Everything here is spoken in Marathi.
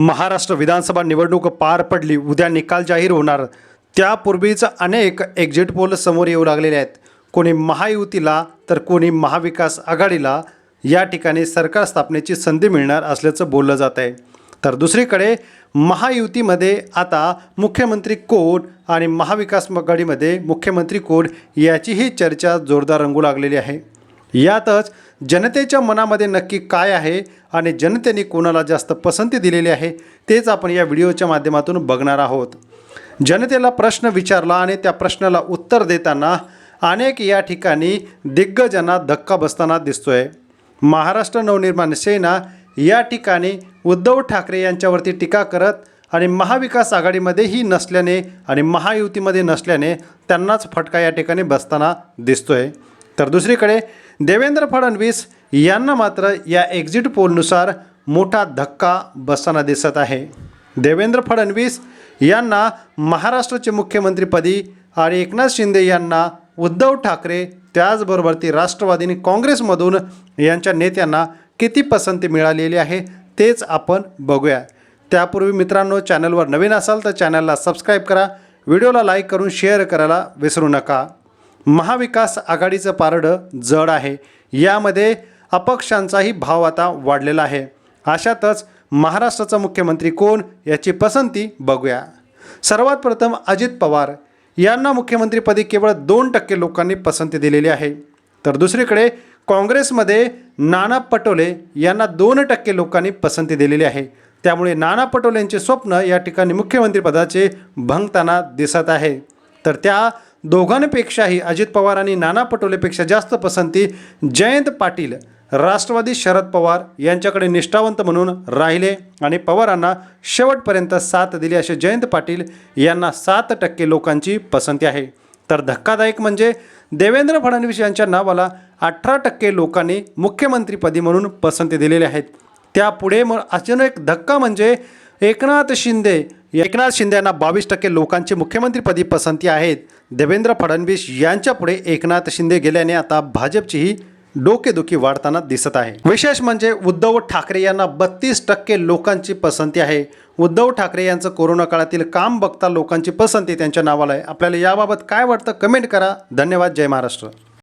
महाराष्ट्र विधानसभा निवडणूक पार पडली उद्या निकाल जाहीर होणार. त्यापूर्वीच अनेक एक्झिट पोल समोर येऊ लागलेले आहेत. कोणी महायुतीला तर कोणी महाविकास आघाडीला. या ठिकाणी सरकार स्थापनेची संधी मिळणार असल्याचं बोललं जात आहे. तर दुसरीकडे महायुतीमध्ये आता मुख्यमंत्री कोण आणि महाविकास आघाडीमध्ये मुख्यमंत्री कोण याचीही चर्चा जोरदार रंगू लागलेली आहे. यातच जनतेच्या मनामध्ये नक्की काय आहे आणि जनतेने कोणाला जास्त पसंती दिलेली आहे तेच आपण या व्हिडिओच्या माध्यमातून बघणार आहोत. जनतेला प्रश्न विचारला आणि त्या प्रश्नाला उत्तर देताना अनेक या ठिकाणी दिग्गजांना धक्का बसताना दिसतोय. महाराष्ट्र नवनिर्माण सेना या ठिकाणी उद्धव ठाकरे यांच्यावरती टीका करत आणि महाविकास आघाडीमध्येही नसल्याने आणि महायुतीमध्ये नसल्याने त्यांनाच फटका या ठिकाणी बसताना दिसतोय. तर दुसरीकडे देवेंद्र फडणवीस यांना मात्र या एक्झिट पोलनुसार मोठा धक्का बसताना दिसत आहे. देवेंद्र फडणवीस यांना महाराष्ट्राचे मुख्यमंत्रीपदी आणि एकनाथ शिंदे यांना उद्धव ठाकरे त्याचबरोबर ती राष्ट्रवादीने काँग्रेसमधून यांच्या नेत्यांना किती पसंती मिळालेली आहे तेच आपण बघूया. त्यापूर्वी मित्रांनो चॅनलवर नवीन असाल तर चॅनलला सबस्क्राईब करा. व्हिडिओला लाईक करून शेअर करायला विसरू नका. महाविकास आघाडीचं पारडं जड आहे. यामध्ये अपक्षांचाही भाव आता वाढलेला आहे. अशातच महाराष्ट्राचा मुख्यमंत्री कोण याची पसंती बघूया. सर्वात प्रथम अजित पवार. यांना मुख्यमंत्रीपदी केवळ दोन टक्के लोकांनी पसंती दिलेली आहे. तर दुसरीकडे काँग्रेसमध्ये नाना पटोले यांना दोन टक्के लोकांनी पसंती दिलेली आहे. त्यामुळे नाना पटोलेंचे स्वप्न या ठिकाणी मुख्यमंत्रीपदाचे भंगताना दिसत आहे. तर त्या दोघांपेक्षाही अजित पवार आणि नाना पटोलेपेक्षा जास्त पसंती जयंत पाटील राष्ट्रवादी शरद पवार यांच्याकडे निष्ठावंत म्हणून राहिले आणि पवारांना शेवटपर्यंत साथ दिली असे जयंत पाटील यांना सात टक्के लोकांची पसंती आहे. तर धक्कादायक म्हणजे देवेंद्र फडणवीस यांच्या नावाला अठरा टक्के लोकांनी मुख्यमंत्रीपदी म्हणून पसंती दिलेली आहेत. त्यापुढे मग अचानक एक धक्का म्हणजे एकनाथ शिंदे एकनाथ शिंदे यांना बावीस टक्के लोकांची मुख्यमंत्रीपदी पसंती आहेत. देवेंद्र फडणवीस यांच्यापुढे एकनाथ शिंदे गेल्याने आता भाजपचीही डोकेदुखी वाढताना दिसत आहे. विशेष म्हणजे उद्धव ठाकरे यांना बत्तीस टक्के लोकांची पसंती आहे. उद्धव ठाकरे यांचं कोरोना काळातील काम बघता लोकांची पसंती त्यांच्या नावाला आहे. आपल्याला याबाबत काय वाटतं कमेंट करा. धन्यवाद. जय महाराष्ट्र.